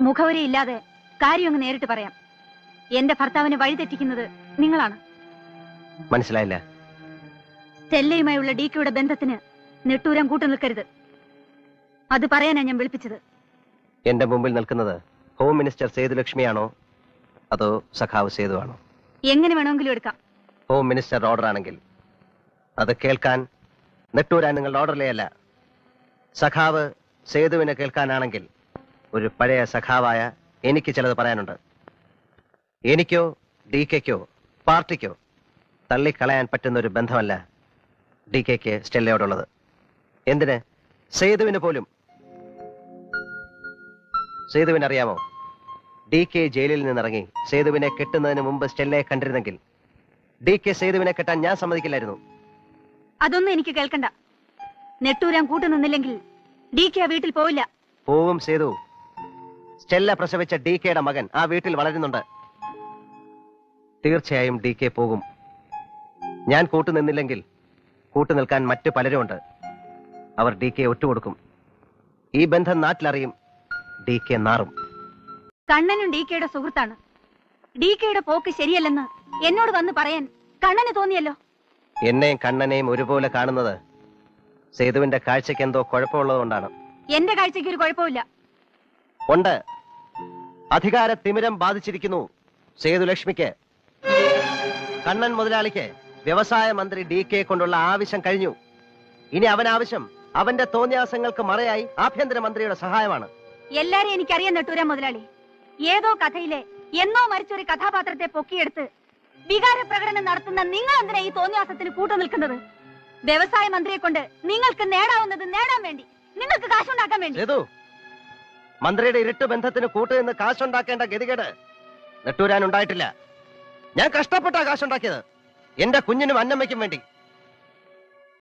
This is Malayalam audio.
മുഖവരിയില്ലാതെ കാര്യം അങ്ങ് നേരിട്ട് പറയാം. എന്റെ ഭർത്താവിനെ വഴിതെറ്റിക്കുന്നത് നിങ്ങളാണ്. മനസ്സിലായില്ല. സ്റ്റെല്ലയുമായുള്ള ഡി കെയുടെ ബന്ധത്തിന് നെട്ടൂരം കൂട്ടു നിൽക്കരുത്. അത് പറയാനാ ഞാൻ വിളിപ്പിച്ചത്. എന്റെ മുമ്പിൽ നിൽക്കുന്നത് ഹോം മിനിസ്റ്റർ സേതുലക്ഷ്മിയാണോ? അതോ സഖാവ് സേതു ആണോ? എങ്ങനെ വേണമെങ്കിലും എടുക്കാം. ഹോം മിനിസ്റ്റർ ഓർഡർ ആണെങ്കിൽ. അത് കേൾക്കാൻ നെട്ടൂരാൻ നിങ്ങളുടെ ഓർഡറിലേ അല്ല. സഖാവ് സേതുവിനെ കേൾക്കാനാണെങ്കിൽ ഒരു പഴയ സഖാവായ എനിക്ക് ചിലത് പറയാനുണ്ട്. എനിക്കോ ഡി കെക്കോ പാർട്ടിക്കോ തള്ളിക്കളയാൻ പറ്റുന്ന ഒരു ബന്ധമല്ല ഡി കെക്ക് സ്റ്റെല്ലയോടുള്ളത്. എന്തിന്? സേതുവിന് പോലും. സേതുവിന് അറിയാമോ ഡി കെ ജയിലിൽ നിന്നിറങ്ങി സേതുവിനെ കെട്ടുന്നതിന് മുമ്പ് സ്റ്റെല്ലയെ കണ്ടിരുന്നെങ്കിൽ ഡി കെ സേതുവിനെ കെട്ടാൻ ഞാൻ സമ്മതിക്കില്ലായിരുന്നു. അതൊന്നും എനിക്ക് കേൾക്കണ്ട. നെട്ടൂരാൻ കൂട്ടു നിന്നില്ലെങ്കിൽ ഡി കെ വീട്ടിൽ പോവില്ല. പോവും സേതു. സ്റ്റെല്ല പ്രസവിച്ച ഡി കെയുടെ മകൻ ആ വീട്ടിൽ വളരുന്നുണ്ട്. തീർച്ചയായും ഡി കെ പോകും. ഞാൻ കൂട്ടുനിന്നില്ലെങ്കിൽ കൂട്ടുനിൽക്കാൻ മറ്റു പലരുമുണ്ട്. അവർ ഡി കെ ഒറ്റുകൊടുക്കും. ഈ ബന്ധം നാട്ടിലറിയും ഡി കെ നാറും. കണ്ണനും ഡി കെയുടെ സുഹൃത്താണ്. ഡി കെയുടെ പോക്ക് ശരിയല്ലെന്ന് എന്നോട് വന്ന് പറയാൻ കണ്ണന് തോന്നിയല്ലോ. എന്നെയും കണ്ണനെയും ഒരുപോലെ കാണുന്നത് സേതുവിന്റെ കാഴ്ചക്ക് എന്തോ കുഴപ്പമുള്ളതുകൊണ്ടാണ്. എന്റെ കാഴ്ചക്ക് ഒരു കുഴപ്പമില്ല ഉണ്ട്. അധികാര തിമിരം ബാധിച്ചിരിക്കുന്നു സേതുലക്ഷ്മിക്ക്. കണ്ണൻ മുതലാളിക്ക് വ്യവസായ മന്ത്രി ഡി കെ കൊണ്ടുള്ള ആവശ്യം കഴിഞ്ഞു. ഇനി അവൻ ആവശ്യം അവന്റെ തോന്നിയാസങ്ങൾക്ക് മറയായി ആഭ്യന്തര മന്ത്രിയുടെ സഹായമാണ്. എല്ലാരെയും എനിക്കറിയാം നെട്ടൂര മുതലാളി. ഏതോ കഥയിലെ എന്നോ മരിച്ചൊരു കഥാപാത്രത്തെ പൊക്കിയെടുത്ത് വികാര പ്രകടനം നടത്തുന്ന നിങ്ങൾ എന്തിനാ ഈ തോന്നിയാസത്തിന് കൂട്ടു നിൽക്കുന്നത്? വ്യവസായ മന്ത്രിയെ കൊണ്ട് നിങ്ങൾക്ക് നേടാവുന്നത് നേടാൻ വേണ്ടി. നിങ്ങൾക്ക് കാശുണ്ടാക്കാൻ വേണ്ടി. മന്ത്രിയുടെ ഇരുട്ട് ബന്ധത്തിന് കൂട്ടുനിന്ന് കാശുണ്ടാക്കേണ്ട ഗതികേട് നെട്ടൂരാൻ ഉണ്ടായിട്ടില്ല. ഞാൻ കഷ്ടപ്പെട്ടാ കാശുണ്ടാക്കിയത്. എന്റെ കുഞ്ഞിനും അന്നമ്മയ്ക്കും വേണ്ടി.